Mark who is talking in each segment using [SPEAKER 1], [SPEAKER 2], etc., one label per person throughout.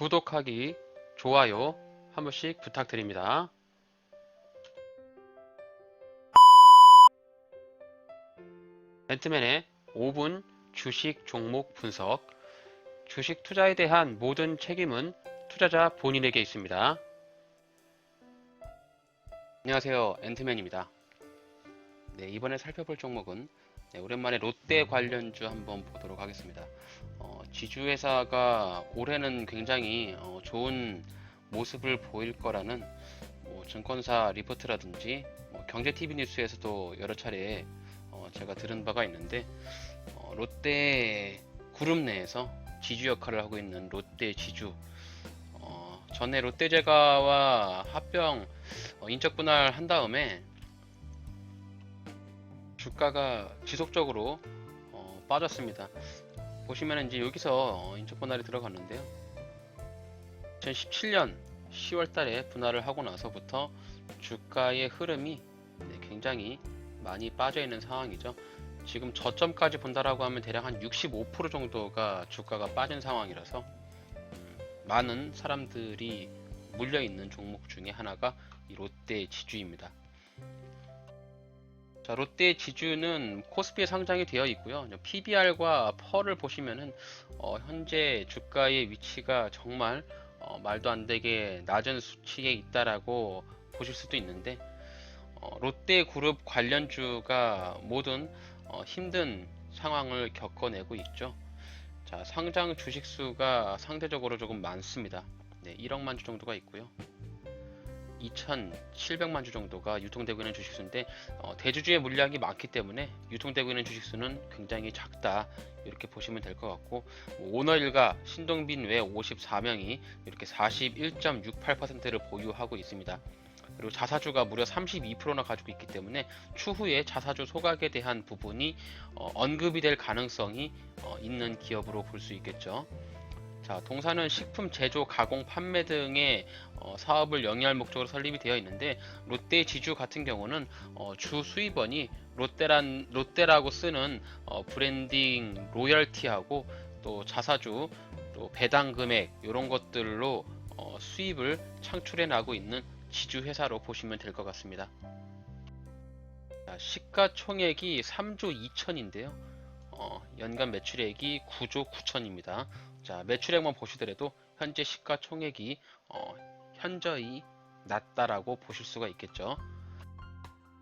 [SPEAKER 1] 구독하기, 좋아요 한 번씩 부탁드립니다. 벤트맨의 5분 주식 종목 분석. 주식 투자에 대한 모든 책임은 투자자 본인에게 있습니다. 안녕하세요. 앤트맨입니다. 네, 이번에 살펴볼 종목은 네, 오랜만에 롯데 관련주 한번 보도록 하겠습니다. 어, 지주회사가 올해는 굉장히 어, 좋은 모습을 보일 거라는 뭐 증권사 리포트라든지 뭐 경제TV 뉴스에서도 여러 차례 어, 제가 들은 바가 있는데 어, 롯데 그룹 내에서 지주 역할을 하고 있는 롯데 지주 어, 전에 롯데제과와 합병 어, 인적 분할 한 다음에 주가가 지속적으로 어, 빠졌습니다. 보시면 이제 여기서 어, 인적 분할이 들어갔는데요. 2017년 10월 달에 분할을 하고 나서부터 주가의 흐름이 네, 굉장히 많이 빠져 있는 상황이죠. 지금 저점까지 본다라고 하면 대략 한 65% 정도가 주가가 빠진 상황이라서 음, 많은 사람들이 물려 있는 종목 중에 하나가 이 롯데 지주입니다. 자, 롯데 지주는 코스피에 상장이 되어 있고요. PBR과 펄을 보시면은 어, 현재 주가의 위치가 정말 어, 말도 안 되게 낮은 수치에 있다라고 보실 수도 있는데 어, 롯데 그룹 관련주가 모든 어, 힘든 상황을 겪어내고 있죠. 자, 상장 주식 수가 상대적으로 조금 많습니다. 네, 1억만 주 정도가 있고요. 2,700만 주 정도가 유통되고 있는 주식수인데 어, 대주주의 물량이 많기 때문에 유통되고 있는 주식수는 굉장히 작다 이렇게 보시면 될 것 같고 뭐 오너 일가 신동빈 외 54명이 이렇게 41.68%를 보유하고 있습니다. 그리고 자사주가 무려 32%나 가지고 있기 때문에 추후에 자사주 소각에 대한 부분이 어, 언급이 될 가능성이 어, 있는 기업으로 볼 수 있겠죠. 자, 동사는 식품 제조, 가공, 판매 등의 어, 사업을 영위할 목적으로 설립이 되어 있는데 롯데 지주 같은 경우는 어, 주 수입원이 롯데란 롯데라고 쓰는 어, 브랜딩 로열티하고 또 자사주, 또 배당 금액 이런 것들로 어, 수입을 창출해 나고 있는 지주 회사로 보시면 될 것 같습니다. 자, 시가총액이 3조 2천인데요. 어, 연간 매출액이 9조 9천입니다. 자, 매출액만 보시더라도 현재 시가총액이 어, 현저히 낮다라고 보실 수가 있겠죠.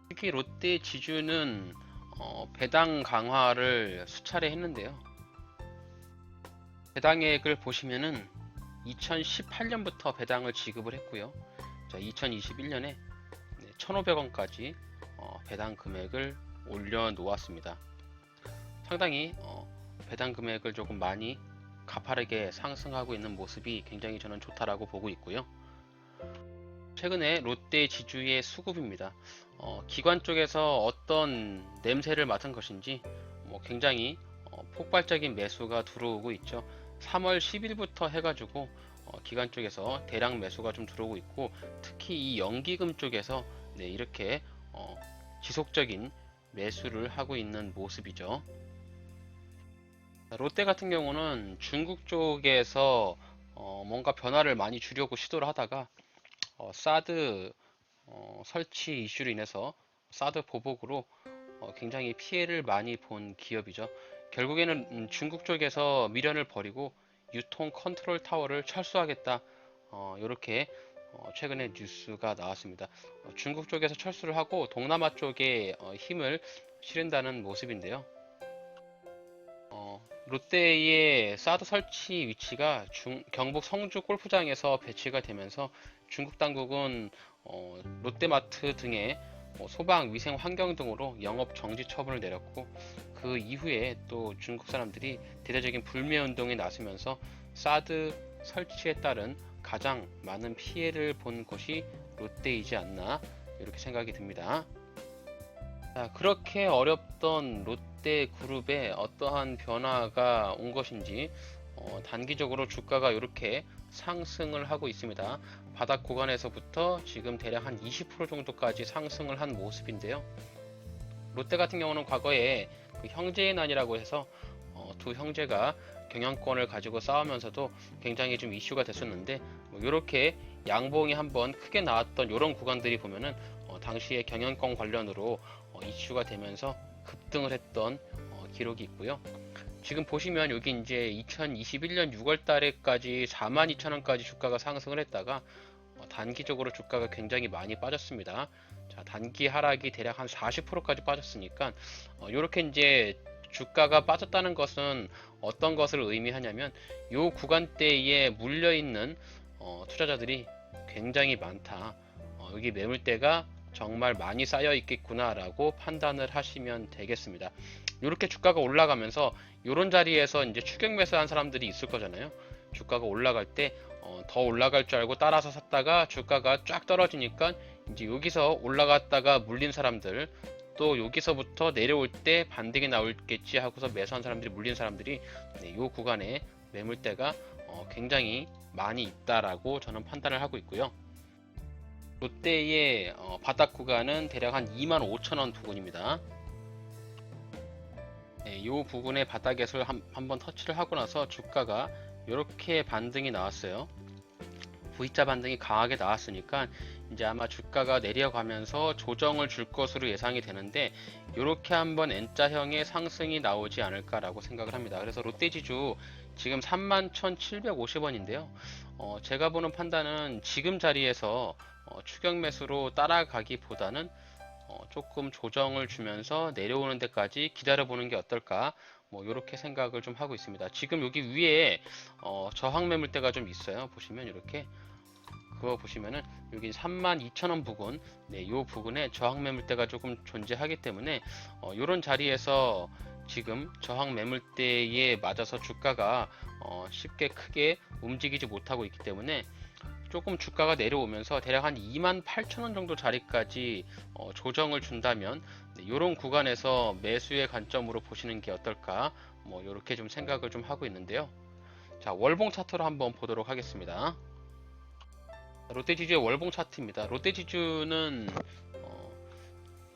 [SPEAKER 1] 특히 롯데 지주는 어, 배당 강화를 수차례 했는데요. 배당액을 보시면은 2018년부터 배당을 지급을 했고요. 자, 2021년에 1,500원까지 어, 배당 금액을 올려 놓았습니다. 상당히 어, 배당 금액을 조금 많이 가파르게 상승하고 있는 모습이 굉장히 저는 좋다라고 보고 있고요. 최근에 롯데 지주의 수급입니다. 어, 기관 쪽에서 어떤 냄새를 맡은 것인지 뭐 굉장히 어, 폭발적인 매수가 들어오고 있죠. 3월 10일부터 해가지고 어, 기관 쪽에서 대량 매수가 좀 들어오고 있고 특히 이 연기금 쪽에서 네, 이렇게 어, 지속적인 매수를 하고 있는 모습이죠. 롯데 같은 경우는 중국 쪽에서 어, 뭔가 변화를 많이 주려고 시도를 하다가 어, 사드 어, 설치 이슈로 인해서 사드 보복으로 어, 굉장히 피해를 많이 본 기업이죠. 결국에는 음, 중국 쪽에서 미련을 버리고 유통 컨트롤 타워를 철수하겠다. 이렇게 최근에 뉴스가 나왔습니다. 어, 중국 쪽에서 철수를 하고 동남아 쪽에 어, 힘을 실은다는 모습인데요. 어, 롯데의 사드 설치 위치가 중, 경북 성주 골프장에서 배치가 되면서 중국 당국은 어, 롯데마트 등의 어, 소방, 위생, 환경 등으로 영업 정지 처분을 내렸고 그 이후에 또 중국 사람들이 대대적인 불매 운동에 나서면서 사드 설치에 따른 가장 많은 피해를 본 것이 롯데이지 않나 이렇게 생각이 듭니다. 자, 그렇게 어렵던 롯데 그룹에 어떠한 변화가 온 것인지 어, 단기적으로 주가가 이렇게 상승을 하고 있습니다. 바닥 구간에서부터 지금 대략 한 20% 정도까지 상승을 한 모습인데요. 롯데 같은 경우는 과거에 그 형제의 난이라고 해서 어, 두 형제가 경영권을 가지고 싸우면서도 굉장히 좀 이슈가 됐었는데 이렇게 양봉이 한번 크게 나왔던 이런 구간들이 보면은 어, 당시에 경영권 관련으로 어, 이슈가 되면서 급등을 했던 어, 기록이 있고요. 지금 보시면 여기 이제 2021년 6월 달에까지 42,000원까지 주가가 상승을 했다가 어, 단기적으로 주가가 굉장히 많이 빠졌습니다. 자, 단기 하락이 대략 한 40%까지 빠졌으니까 이렇게 이제 주가가 빠졌다는 것은 어떤 것을 의미하냐면 이 구간대에 물려 있는 어, 투자자들이 굉장히 많다. 어, 여기 매물대가 정말 많이 쌓여 있겠구나라고 판단을 하시면 되겠습니다. 이렇게 주가가 올라가면서 이런 자리에서 이제 추격 매수한 사람들이 있을 거잖아요. 주가가 올라갈 때 어, 더 올라갈 줄 알고 따라서 샀다가 주가가 쫙 떨어지니까 이제 여기서 올라갔다가 물린 사람들 또 여기서부터 내려올 때 반등이 나올겠지 하고서 매수한 사람들이 물린 사람들이 네, 이 구간에 매물대가 어, 굉장히 많이 있다라고 저는 판단을 하고 있고요. 롯데의 어, 바닥 구간은 대략 한 25,000원 부근입니다. 네, 이 부분의 바닥에서 한, 한번 터치를 하고 나서 주가가 이렇게 반등이 나왔어요. V자 반등이 강하게 나왔으니까 이제 아마 주가가 내려가면서 조정을 줄 것으로 예상이 되는데 이렇게 한번 N자형의 상승이 나오지 않을까라고 생각을 합니다. 그래서 롯데지주 지금 31,750원인데요. 어, 제가 보는 판단은 지금 자리에서 어, 추격 매수로 따라가기보다는 어, 조금 조정을 주면서 내려오는 데까지 기다려보는 게 어떨까 뭐 이렇게 생각을 좀 하고 있습니다. 지금 여기 위에 어, 저항 매물대가 좀 있어요. 보시면 이렇게 그거 보시면은 여기 32,000원 부근, 네, 요 부근에 저항 매물대가 조금 존재하기 때문에 어, 이런 자리에서 지금 저항 매물대에 맞아서 주가가 어, 쉽게 크게 움직이지 못하고 있기 때문에 조금 주가가 내려오면서 대략 한 28,000원 정도 자리까지 어, 조정을 준다면 네, 이런 구간에서 매수의 관점으로 보시는 게 어떨까 뭐 이렇게 좀 생각을 좀 하고 있는데요. 자 월봉 차트로 한번 보도록 하겠습니다. 롯데지주의 월봉 차트입니다. 롯데지주는 어,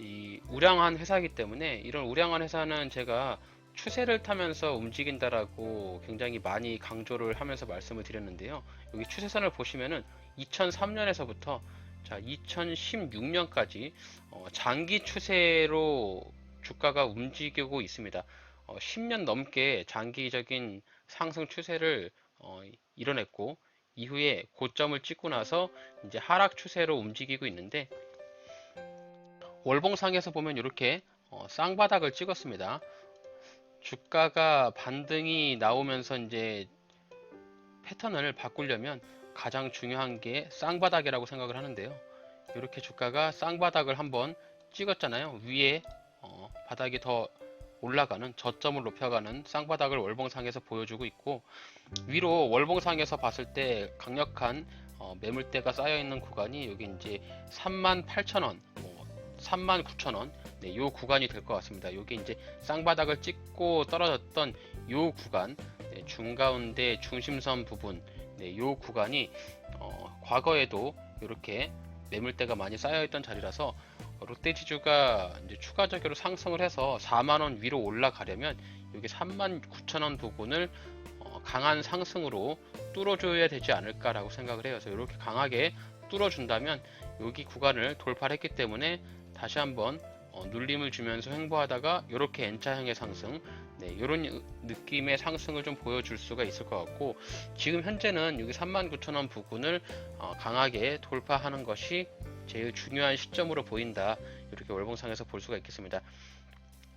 [SPEAKER 1] 이 우량한 회사이기 때문에 이런 우량한 회사는 제가 추세를 타면서 움직인다라고 굉장히 많이 강조를 하면서 말씀을 드렸는데요. 여기 추세선을 보시면은 2003년에서부터 자 2016년까지 어, 장기 추세로 주가가 움직이고 있습니다. 어, 10년 넘게 장기적인 상승 추세를 어, 이뤄냈고 이후에 고점을 찍고 나서 이제 하락 추세로 움직이고 있는데 월봉상에서 보면 이렇게 어, 쌍바닥을 찍었습니다. 주가가 반등이 나오면서 이제 패턴을 바꾸려면 가장 중요한 게 쌍바닥이라고 생각을 하는데요. 이렇게 주가가 쌍바닥을 한번 찍었잖아요. 위에 어, 바닥이 더 올라가는 저점을 높여가는 쌍바닥을 월봉상에서 보여주고 있고 위로 월봉상에서 봤을 때 강력한 어, 매물대가 쌓여 있는 구간이 여기 이제 38,000원, 뭐 39,000원, 네, 요 구간이 될 것 같습니다. 여기 이제 쌍바닥을 찍고 떨어졌던 요 구간, 네, 중가운데 중심선 부분, 네, 요 구간이 어, 과거에도 이렇게 매물대가 많이 쌓여있던 자리라서 롯데지주가 이제 추가적으로 상승을 해서 4만원 위로 올라가려면 여기 39,000원 부분을 어, 강한 상승으로 뚫어줘야 되지 않을까라고 생각을 해요. 그래서 이렇게 강하게 뚫어준다면 여기 구간을 돌파를 했기 때문에 다시 한번 어, 눌림을 주면서 횡보하다가 이렇게 N자형의 상승 네, 이런 느낌의 상승을 좀 보여줄 수가 있을 것 같고 지금 현재는 여기 39,000원 부근을 어, 강하게 돌파하는 것이 제일 중요한 시점으로 보인다 이렇게 월봉상에서 볼 수가 있겠습니다.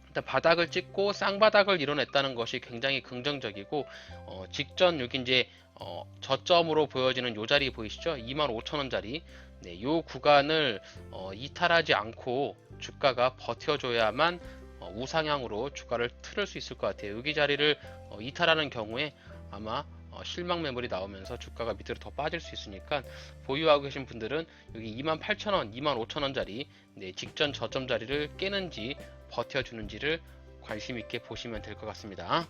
[SPEAKER 1] 일단 바닥을 찍고 쌍바닥을 이뤄냈다는 것이 굉장히 긍정적이고 어, 직전 여기 이제 어, 저점으로 보여지는 요 자리 보이시죠? 25,000원짜리 네, 요 구간을 어, 이탈하지 않고 주가가 버텨줘야만 어, 우상향으로 주가를 틀을 수 있을 것 같아요. 여기 자리를 어, 이탈하는 경우에 아마 어, 실망 매물이 나오면서 주가가 밑으로 더 빠질 수 있으니까 보유하고 계신 분들은 여기 28,000원, 25,000원짜리 네, 직전 저점 자리를 깨는지 버텨주는지를 관심 있게 보시면 될 것 같습니다.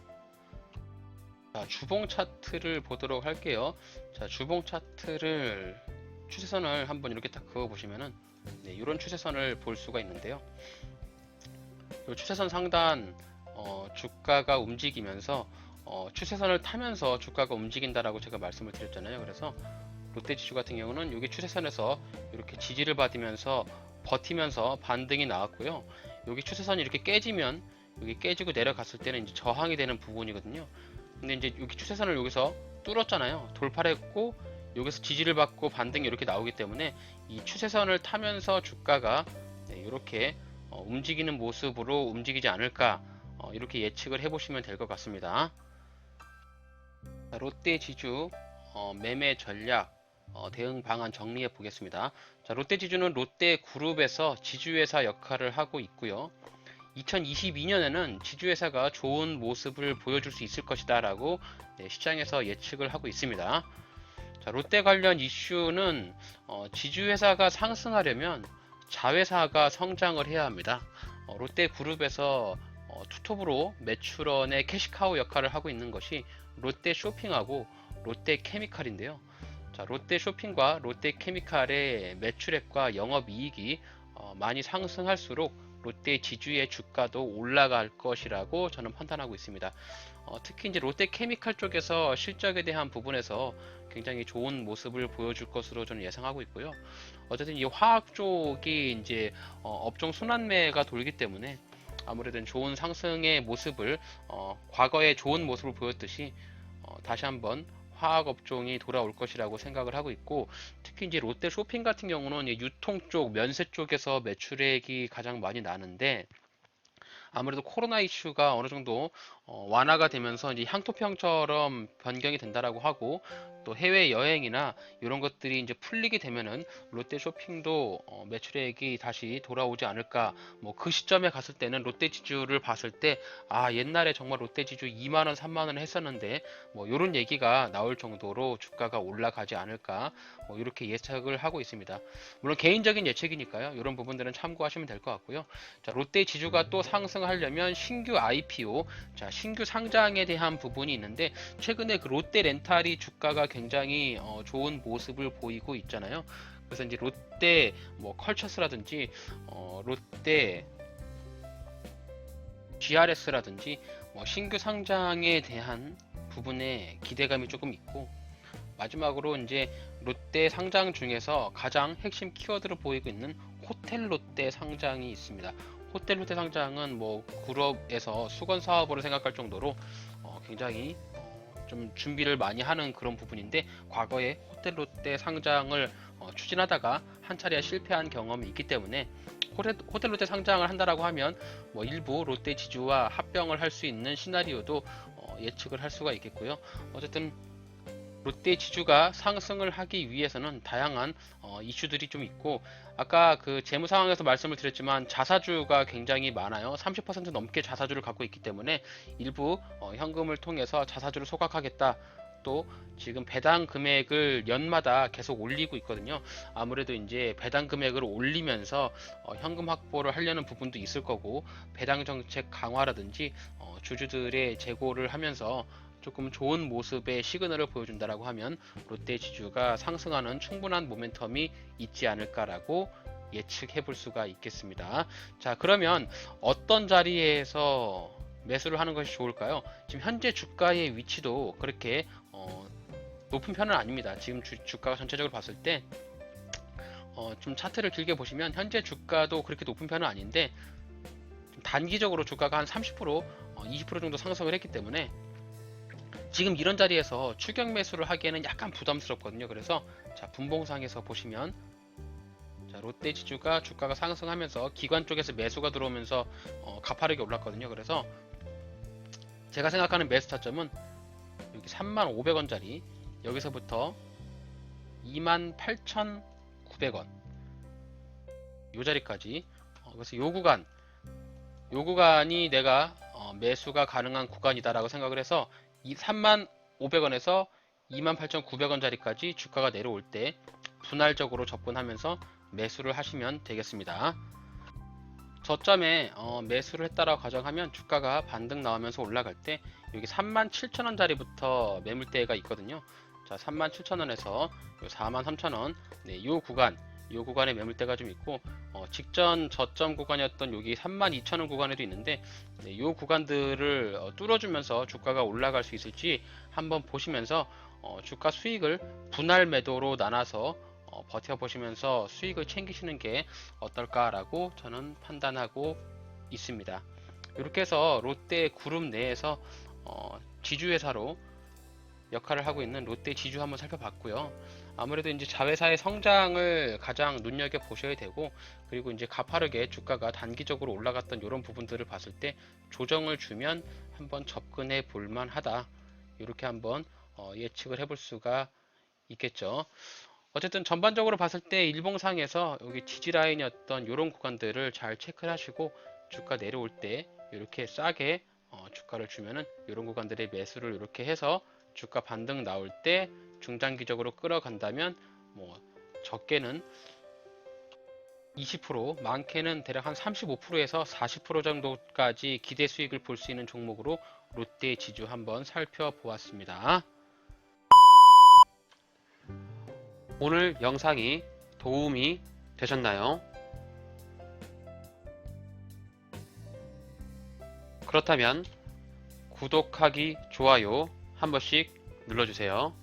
[SPEAKER 1] 자, 주봉 차트를 보도록 할게요. 자, 주봉 차트를 추세선을 한번 이렇게 딱 그어 보시면은 네, 이런 추세선을 볼 수가 있는데요. 이 추세선 상단 어, 주가가 움직이면서 어, 추세선을 타면서 주가가 움직인다라고 제가 말씀을 드렸잖아요. 그래서 롯데 지주 같은 경우는 여기 추세선에서 이렇게 지지를 받으면서 버티면서 반등이 나왔고요. 여기 추세선이 이렇게 깨지면 여기 깨지고 내려갔을 때는 이제 저항이 되는 부분이거든요. 근데 이제 여기 추세선을 여기서 뚫었잖아요. 돌파를 했고 여기서 지지를 받고 반등이 이렇게 나오기 때문에 이 추세선을 타면서 주가가 네, 이렇게 어, 움직이는 모습으로 움직이지 않을까 어, 이렇게 예측을 해보시면 될 것 같습니다. 자, 롯데 지주 어, 매매 전략 어, 대응 방안 정리해 보겠습니다. 자, 롯데 지주는 롯데 그룹에서 지주회사 역할을 하고 있고요. 2022년에는 지주회사가 좋은 모습을 보여줄 수 있을 것이다 라고 네, 시장에서 예측을 하고 있습니다. 자, 롯데 관련 이슈는 어, 지주회사가 상승하려면 자회사가 성장을 해야 합니다. 어, 롯데 그룹에서 어, 투톱으로 매출원의 캐시카우 역할을 하고 있는 것이 롯데 쇼핑하고 롯데 케미칼인데요. 자, 롯데 쇼핑과 롯데 케미칼의 매출액과 영업이익이 어, 많이 상승할수록 롯데 지주의 주가도 올라갈 것이라고 저는 판단하고 있습니다. 어, 특히 이제 롯데 케미칼 쪽에서 실적에 대한 부분에서 굉장히 좋은 모습을 보여줄 것으로 저는 예상하고 있고요. 어쨌든 이 화학 쪽이 이제 어, 업종 순환매가 돌기 때문에 아무래도 좋은 상승의 모습을 어, 과거에 좋은 모습을 보였듯이 어, 다시 한번 화학 업종이 돌아올 것이라고 생각을 하고 있고 특히 이제 롯데 쇼핑 같은 경우는 이 유통 쪽 면세 쪽에서 매출액이 가장 많이 나는데 아무래도 코로나 이슈가 어느 정도 어, 완화가 되면서 이제 향토병처럼 변경이 된다라고 하고 또 해외 여행이나 이런 것들이 이제 풀리게 되면은 롯데 쇼핑도 어, 매출액이 다시 돌아오지 않을까. 뭐 그 시점에 갔을 때는 롯데 지주를 봤을 때 아 옛날에 정말 롯데 지주 2만 원 3만 원 했었는데 뭐 이런 얘기가 나올 정도로 주가가 올라가지 않을까. 뭐 이렇게 예측을 하고 있습니다. 물론 개인적인 예측이니까요. 이런 부분들은 참고하시면 될 것 같고요. 자 롯데 지주가 또 상승하려면 신규 IPO 자 신규 상장에 대한 부분이 있는데 최근에 그 롯데 렌탈이 주가가 굉장히 어, 좋은 모습을 보이고 있잖아요. 그래서 이제 롯데 뭐 컬처스라든지 어, 롯데 GRS라든지 뭐 신규 상장에 대한 부분에 기대감이 조금 있고 마지막으로 이제 롯데 상장 중에서 가장 핵심 키워드로 보이고 있는 호텔 롯데 상장이 있습니다. 호텔 롯데 상장은 뭐 그룹에서 수건 사업으로 생각할 정도로 어, 굉장히 어, 좀 준비를 많이 하는 그런 부분인데 과거에 호텔 롯데 상장을 어, 추진하다가 한 차례 실패한 경험이 있기 때문에 호텔, 호텔 롯데 상장을 한다라고 하면 뭐 일부 롯데 지주와 합병을 할 수 있는 시나리오도 어, 예측을 할 수가 있겠고요. 어쨌든 롯데 지주가 상승을 하기 위해서는 다양한 어, 이슈들이 좀 있고 아까 그 재무 상황에서 말씀을 드렸지만 자사주가 굉장히 많아요. 30% 넘게 자사주를 갖고 있기 때문에 일부 어, 현금을 통해서 자사주를 소각하겠다. 또 지금 배당 금액을 연마다 계속 올리고 있거든요. 아무래도 이제 배당 금액을 올리면서 어, 현금 확보를 하려는 부분도 있을 거고 배당 정책 강화라든지 어, 주주들의 재고를 하면서 조금 좋은 모습의 시그널을 보여준다라고 하면 롯데 지주가 상승하는 충분한 모멘텀이 있지 않을까라고 예측해 볼 수가 있겠습니다. 자, 그러면 어떤 자리에서 매수를 하는 것이 좋을까요? 지금 현재 주가의 위치도 그렇게 어, 높은 편은 아닙니다. 지금 주, 주가가 전체적으로 봤을 때 어, 좀 차트를 길게 보시면 현재 주가도 그렇게 높은 편은 아닌데 좀 단기적으로 주가가 한 30% 어, 20% 정도 상승을 했기 때문에 지금 이런 자리에서 추격 매수를 하기에는 약간 부담스럽거든요. 그래서 자 분봉상에서 보시면 자 롯데 지주가 주가가 상승하면서 기관 쪽에서 매수가 들어오면서 어, 가파르게 올랐거든요. 그래서 제가 생각하는 매수 타점은 여기 3,500원짜리 여기서부터 28,900원 요 자리까지 어, 그래서 요 구간 요 구간이 내가 어, 매수가 가능한 구간이다라고 생각을 해서 이 3,500원에서 28,900원짜리까지 주가가 내려올 때 분할적으로 접근하면서 매수를 하시면 되겠습니다. 저점에 어, 매수를 했다라고 가정하면 주가가 반등 나오면서 올라갈 때 여기 37,000원짜리부터 매물대가 있거든요. 자, 37,000원에서 43,000원, 네, 이 구간 이 구간에 매물대가 좀 있고 어, 직전 저점 구간이었던 여기 32,000원 구간에도 있는데 네, 이 구간들을 어, 뚫어주면서 주가가 올라갈 수 있을지 한번 보시면서 어, 주가 수익을 분할 매도로 나눠서 어, 버텨보시면서 수익을 챙기시는 게 어떨까라고 저는 판단하고 있습니다. 이렇게 해서 롯데 그룹 내에서 어, 지주회사로 역할을 하고 있는 롯데 지주 한번 살펴봤고요. 아무래도 이제 자회사의 성장을 가장 눈여겨 보셔야 되고 그리고 이제 가파르게 주가가 단기적으로 올라갔던 이런 부분들을 봤을 때 조정을 주면 한번 접근해 볼 만하다. 이렇게 한번 어, 예측을 해볼 수가 있겠죠. 어쨌든 전반적으로 봤을 때 일봉상에서 여기 지지 라인이었던 이런 구간들을 잘 체크를 하시고 주가 내려올 때 이렇게 싸게 어, 주가를 주면은 이런 구간들의 매수를 이렇게 해서 주가 반등 나올 때 중장기적으로 끌어간다면 뭐 적게는 20% 많게는 대략 한 35%에서 40% 정도까지 기대 수익을 볼 수 있는 종목으로 롯데 지주 한번 살펴보았습니다.
[SPEAKER 2] 오늘 영상이 도움이 되셨나요? 그렇다면 구독하기, 좋아요 한 번씩 눌러주세요.